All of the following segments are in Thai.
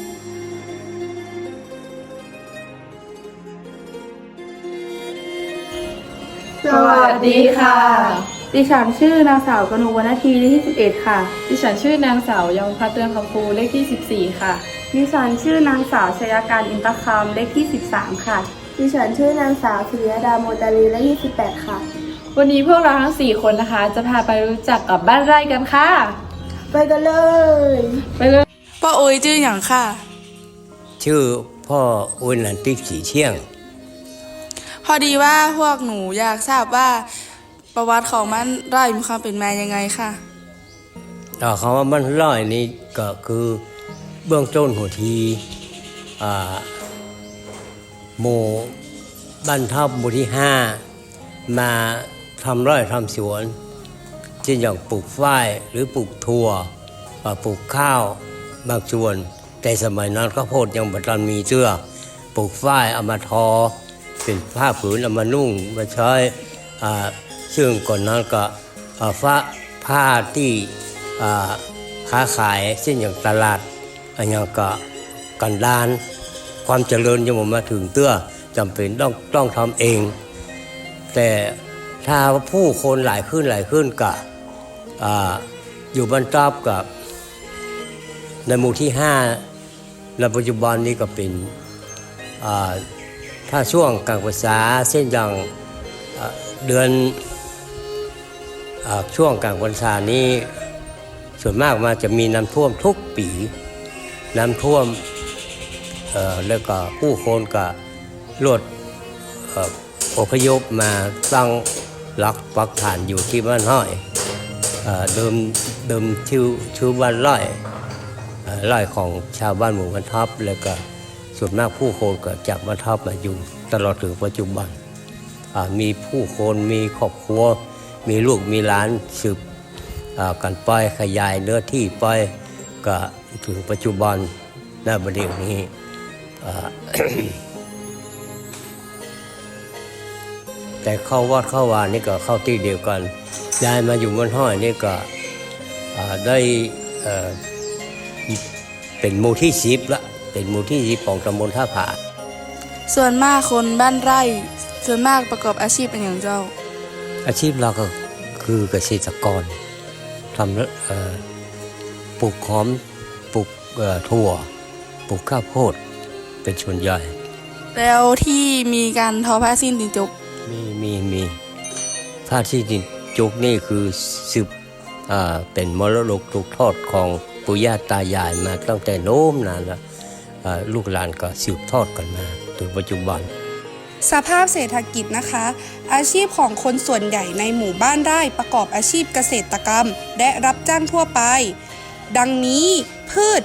สวัสดีค่ะ ดิฉันชื่อนางสาวกนกวรรณทีเลขที่11 ค่ะ ดิฉันชื่อนางสาวยองพัฒน์เตือนคำฟูเลขที่ 14 ค่ะ ดิฉันชื่อนางสาวชยาการอินตคามเลขที่ 13 ค่ะ ดิฉันชื่อนางสาวสุริยดาโมตาลีเลขที่18ค่ะ วันนี้พวกเราทั้ง 4 คนนะคะ จะพาไปรู้จักกับบ้านไร่กันค่ะ ไปกันเลย ไปเลย ป้าโอยชื่ออย่างค่ะ ชื่อพ่ออุนันติสีเชี่ยง พอดีว่าพวกหนูอยากทราบว่าประวัติของมันไร่มีความเป็นมายังไงค่ะแต่คำว่ามันร้อยนี้ก็คือเบื้องต้นหัวทีอ่าหมู่บ้านทับหมู่ที่ห้ามาทำไร่ทำสวนเช่นอย่างปลูกฝ้ายหรือปลูกถั่วอ่าปลูกข้าว บางส่วน แต่สมัยนั้นข้าวโพดยังบัตันมีเสื้อปลูกฝ้ายเอามาทอ เป็นผ้าผืนเอามานุ่งมาใช้ซึ่งก่อนนั้นก็ฟ้าผ้าที่ค้าขายเช่นอย่างตลาดอันยังก็กันดาน ความเจริญยังมาถึงเตื้อจำเป็นต้องต้องทำเอง แต่ถ้าผู้คนหลายขึ้นหลายขึ้นก็ออยู่บ้านตอบกับ ในหมู่ที่ห้าในปัจจุบันนี้ก็เป็นถ้าช่วงกลางภาษาเส้นอย่างเดือนอช่วงกลางพรรษานี้ส่วนมากมาจะมีน้ำท่วมทุกปี น้ำท่วมแล้วก็ผู้คนก็รวดอพยพมาตั้งหลักปักฐานอยู่ที่บ้านห้อยเอ่เดิมเดิมชื่อชื่อบ้านร้อย ไร่ของชาวบ้านหมู่บ้านทับ แล้วก็ส่วนมากผู้คนก็จากบ้านทับมาอยู่ตลอดถึงปัจจุบันมีผู้คนมีครอบครัว มีลูกมีหลานสืบกันไปขยายเนื้อที่ไปก็ถึงปัจจุบันหน้าบัดเดี๋ยวนี้แต่เข้าวัดเข้าวานี่ก็เข้าที่เดียวกันย้ายมาอยู่บนห้อยนี่ก็ได้ เอ่อเป็นหมู่ที่สิบละเป็นหมู่ที่สิบของตำบลท่าผาส่วนมากคนบ้านไร่ ส่วนมากประกอบอาชีพเป็นอย่างเจ้า อาชีพเราก็คือเกษตรกรทำเอ่อปลูกหอมปลูกเอ่อถั่วปลูกข้าวโพดเป็นส่วนใหญ่ แล้วที่มีการทอผ้าสิ้นตินจกมีมีมีผ้าที่ดินจุกนี่คือสืบอ่าเป็นมรดกถูกทอดของ ปู่ย่าตายายมาตั้งแต่โน้มนานแล้วลูกหลานก็สืบทอดกันมาถึงปัจจุบัน สภาพเศรษฐกิจนะคะ อาชีพของคนส่วนใหญ่ในหมู่บ้านไร่ประกอบอาชีพเกษตรกรรม และรับจ้างทั่วไป ดังนี้พืช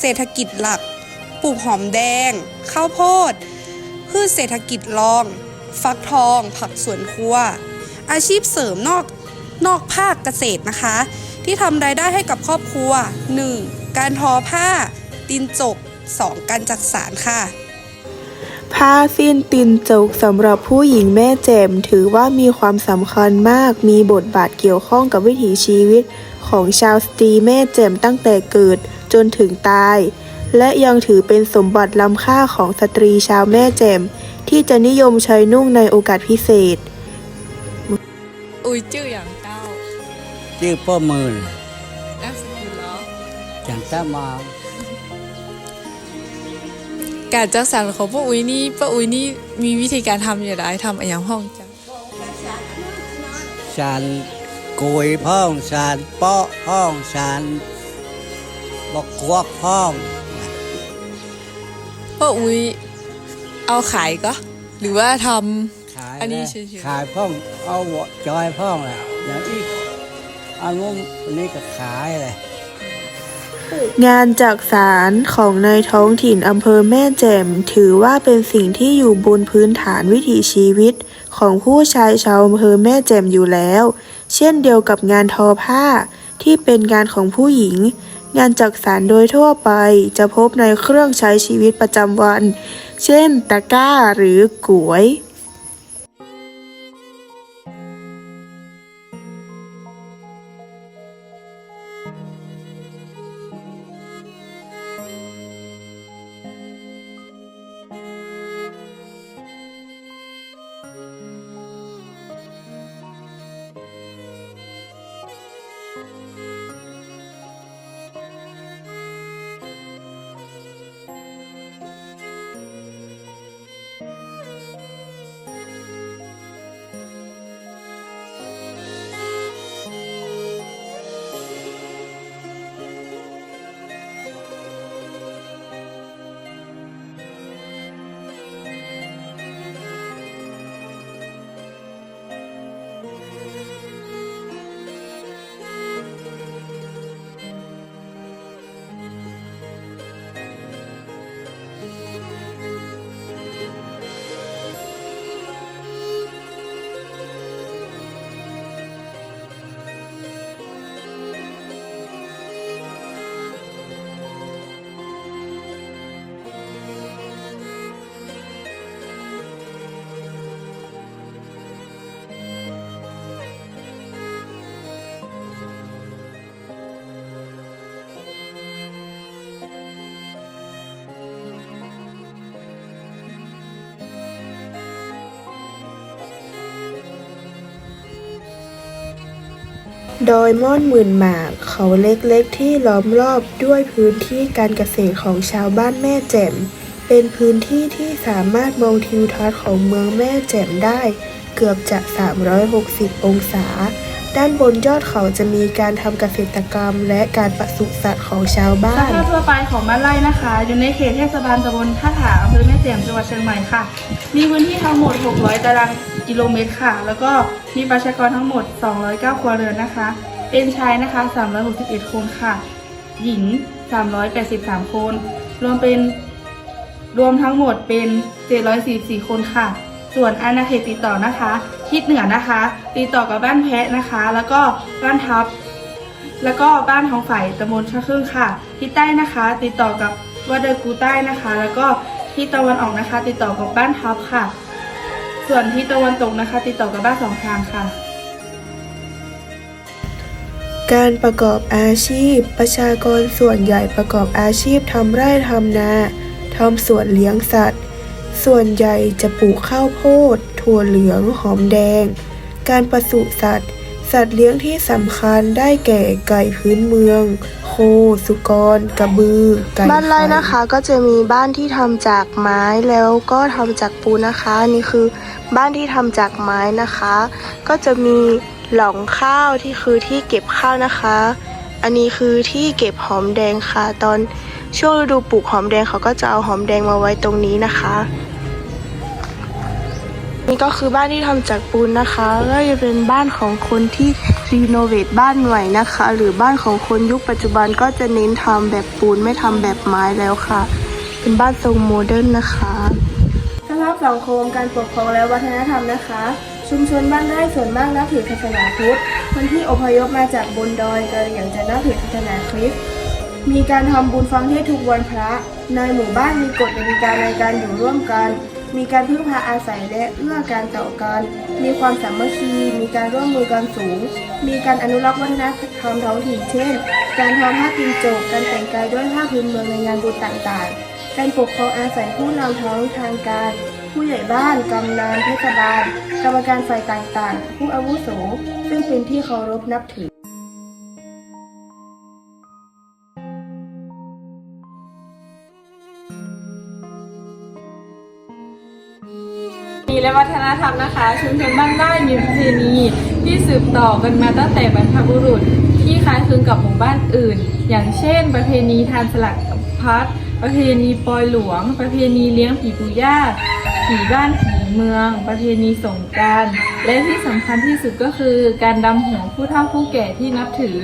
เศรษฐกิจหลักปลูกหอมแดง ข้าวโพด พืชเศรษฐกิจรอง ฟักทอง ผักสวนครัว อาชีพเสริมนอกนอกภาคเกษตรนะคะ ที่ทำรายได้ให้กับครอบครัว 1. การทอผ้า ตินจก 2. การจักสารค่ะ ผ้าสิ้นตินจกสำหรับผู้หญิงแม่แจ่มถือว่ามีความสำคัญมาก มีบทบาทเกี่ยวข้องกับวิถีชีวิต ของชาวสตรีแม่แจ่มตั้งแต่เกิดจนถึงตาย และยังถือเป็นสมบัติล้ำค่าของสตรีชาวแม่แจ่มที่จะนิยมใช้นุ่งในโอกาสพิเศษ อุ้ยชื่ออย่างเจ้า ชื่อพ่อมื่นนามสกุลเหรอจันตมา การจักสารของป้าอุ้ยนี่ป้าอุ้ยนี่มีวิธีการทำอย่างไรทำอย่างห้องจ้ะสารกุยพ่องสารเปาะพ่องสารบกกวกพ่องป้าอุ้ยเอาขายก็ หรือว่าทขายอันนี้ะเฉยๆ ขายพ่องเอาวะจอยพ่องแหละอย่างอีก อันนู้นอันนี้ก็ขายเลยงานจักสารของในท้องถิ่นอำเภอแม่แจ่มถือว่าเป็นสิ่งที่อยู่บนพื้นฐานวิถีชีวิตของผู้ชายชาวอำเภอแม่แจ่มอยู่แล้ว เช่นเดียวกับงานทอผ้าที่เป็นงานของผู้หญิง งานจักสารโดยทั่วไปจะพบในเครื่องใช้ชีวิตประจำวัน เช่นตะกร้าหรือก๋วย ดอยม่อนหมื่นหมากเขาเล็กๆที่ล้อมรอบด้วยพื้นที่การเกษตรของชาวบ้านแม่แจ่ม เป็นพื้นที่ที่สามารถมองทิวทัศน์ของเมืองแม่แจ่มได้ เกือบจะ 360 องศา ด้านบนยอดเขาจะมีการทำเกษตรกรรม และการปศุสัตว์ของชาวบ้าสน ภาพทั่วไปของบ้านไร่นะคะ อยู่ในเขตเทศบาลตำบลท่าถาอำเภอแม่แจ่มจังหวัดเชียงใหม่ค่ะ มีพื้นที่ทั้งหมด 600 ตารางกิโลเมตรค่ะ แล้วก็มีประชากรทั้งหมด 209 ครัวเรือนนะคะ เป็นชายนะคะ 361 คนค่ะ หญิง 383 คน รวมเป็นรวมทั้งหมดเป็น 744 คนค่ะ ส่วนอาณาเขตติดต่อนะคะ ทิศเหนือนะคะ ติดต่อกับบ้านแพะนะคะ แล้วก็บ้านทับ แล้วก็บ้านทองฝ่ายตำบลชะครึ่งค่ะ ทิศใต้นะคะ ติดต่อกับวัดเดอกูใต้นะคะ แล้วก็ ทิศตะวันออกนะคะ ติดต่อกับบ้านทับค่ะ ส่วนทิศตะวันตกนะคะ ติดต่อกับบ้านสองทางค่ะ การประกอบอาชีพ ประชากรส่วนใหญ่ประกอบอาชีพทำไร่ทำนาทำสวนเลี้ยงสัตว์ ส่วนใหญ่จะปลูกข้าวโพด ถั่วเหลือง หอมแดง การปศุสัตว์ สัตว์เลี้ยงที่สำคัญได้แก่ไก่พื้นเมือง โค สุกร กระบือ ไก่บ้านไร่นะคะก็จะมีบ้านที่ทำจากไม้แล้วก็ทำจากปูนนะคะนี่คือบ้านที่ทำจากไม้นะคะ ก็จะมีหล่องข้าวที่คือที่เก็บข้าวนะคะ อันนี้คือที่เก็บหอมแดงค่ะ ตอนช่วงฤดูปลูกหอมแดงเขาก็จะเอาหอมแดงมาไว้ตรงนี้นะคะ นี่ก็คือบ้านที่ทำจากปูนนะคะก็จะเป็นบ้านของคนที่รีโนเวทบ้านใหม่นะคะ หรือบ้านของคนยุคปัจจุบันก็จะเน้นทำแบบปูนไม่ทำแบบไม้แล้วค่ะ เป็นบ้านทรงโมเดิร์นนะคะสภาพสังคมการปกครองและวัฒนธรรมนะคะ ชุมชนบ้านไร่ส่วนมากนับถือศาสนาพุทธคนที่อพยพมาจากบนดอยกะเหรี่ยงจะนับถือศาสนาคริสต์มีการทำบุญฟังเทศทุกวันพระ ในหมู่บ้านมีกฎกติกาในการอยู่ร่วมกัน มีการพึ่งพาอาศัยและเอื้อการต่อกัน มีความสามัคคี มีการร่วมมือกันสูง มีการอนุรักษ์วัฒนธรรมท้องถิ่นเช่น การทอผ้าตีนโจก การแต่งกายด้วยผ้าพื้นเมืองในงานบุญต่างๆ การปกครองอาศัยผู้นำท้องทางการ ผู้ใหญ่บ้าน กำนันเทศบาล กรรมการฝ่ายต่างๆ ผู้อาวุโส ซึ่งเป็นที่เคารพนับถือ มีและวัฒนธรรมนะคะ ชุมชนบ้านไร่มีประเพณีที่สืบต่อกันมาตั้งแต่บรรพบุรุษ ที่คล้ายคลึงกับหมู่บ้านอื่น อย่างเช่น ประเพณีทานสลักพัดประเพณีปอยหลวง ประเพณีเลี้ยงผีปู่ย่าผีบ้านผีเมือง ประเพณีสงการและที่สำคัญที่สุดก็คือการดำหัวผู้เฒ่าผู้แก่ที่นับถือ